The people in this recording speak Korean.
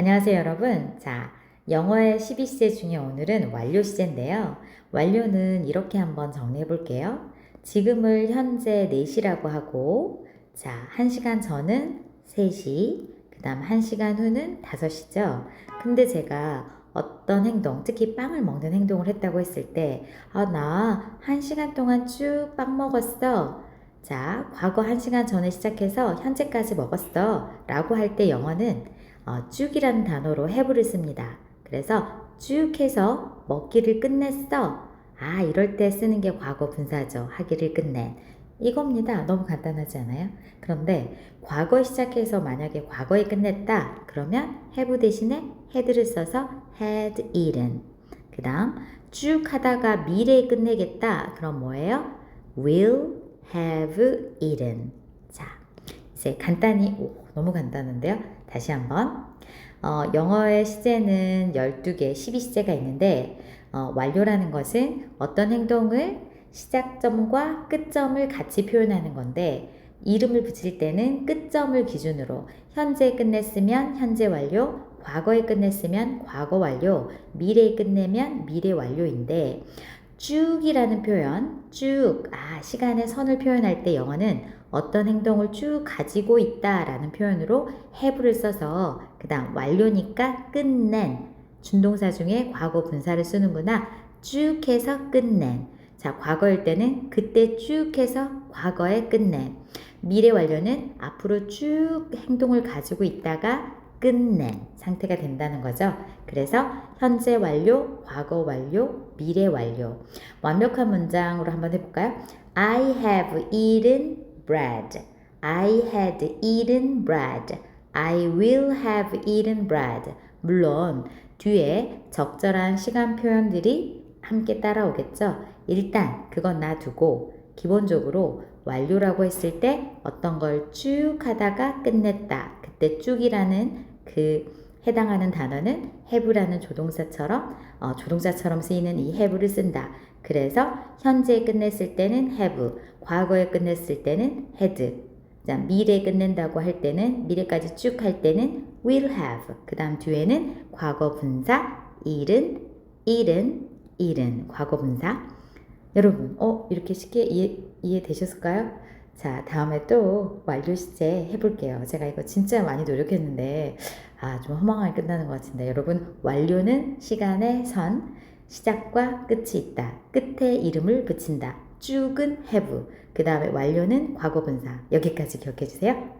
안녕하세요, 여러분. 자, 영어의 12시제 중에 오늘은 완료 시제인데요. 완료는 이렇게 한번 정리해 볼게요. 지금을 현재 4시라고 하고, 자, 1시간 전은 3시, 그 다음 1시간 후는 5시죠. 근데 제가 어떤 행동, 특히 빵을 먹는 행동을 했다고 했을 때, 아, 나 1시간 동안 쭉 빵 먹었어. 자, 과거 1시간 전에 시작해서 현재까지 먹었어. 라고 할 때 영어는 어, 쭉이라는 단어로 have를 씁니다. 그래서 쭉 해서 먹기를 끝냈어. 아, 이럴 때 쓰는 게 과거 분사죠. 하기를 끝낸. 이겁니다. 너무 간단하지 않아요? 그런데 과거에 시작해서 만약에 과거에 끝냈다. 그러면 have 대신에 had를 써서 had eaten. 그 다음 쭉 하다가 미래에 끝내겠다. 그럼 뭐예요? will have eaten. 자, 이제 간단히, 오, 너무 간단한데요? 다시 한번. 어, 영어의 시제는 12개, 12시제가 있는데, 어, 완료라는 것은 어떤 행동을 시작점과 끝점을 같이 표현하는 건데, 이름을 붙일 때는 끝점을 기준으로 현재 끝냈으면 현재 완료, 과거에 끝냈으면 과거 완료, 미래에 끝내면 미래 완료인데, 쭉이라는 표현, 쭉, 아, 시간의 선을 표현할 때 영어는 어떤 행동을 쭉 가지고 있다 라는 표현으로 have를 써서 그 다음 완료니까 끝낸 준동사 중에 과거 분사를 쓰는구나. 쭉 해서 끝낸. 자, 과거일 때는 그때 쭉 해서 과거에 끝낸. 미래 완료는 앞으로 쭉 행동을 가지고 있다가 끝낸 상태가 된다는 거죠. 그래서 현재 완료, 과거 완료, 미래 완료. 완벽한 문장으로 한번 해볼까요? I have eaten bread. I had eaten bread. I will have eaten bread. 물론 뒤에 적절한 시간 표현들이 함께 따라오겠죠. 일단 그건 놔두고 기본적으로 완료라고 했을 때 어떤 걸 쭉 하다가 끝냈다. 그때 쭉이라는 그 해당하는 단어는 have라는 조동사처럼 어, 조동사처럼 쓰이는 이 have를 쓴다. 그래서 현재 끝냈을 때는 have, 과거에 끝냈을 때는 had. 자, 미래 끝낸다고 할 때는 미래까지 쭉 할 때는 will have. 그 다음 뒤에는 과거 분사 일은 일은 일은 과거 분사. 여러분, 어 이렇게 쉽게 이해 이해되셨을까요? 자, 다음에 또 완료 시제 해볼게요. 제가 이거 진짜 많이 노력했는데, 아, 좀 허망하게 끝나는 것 같은데, 여러분, 완료는 시간의 선, 시작과 끝이 있다. 끝에 이름을 붙인다. 쭉은 have. 그 다음에 완료는 과거 분사. 여기까지 기억해 주세요.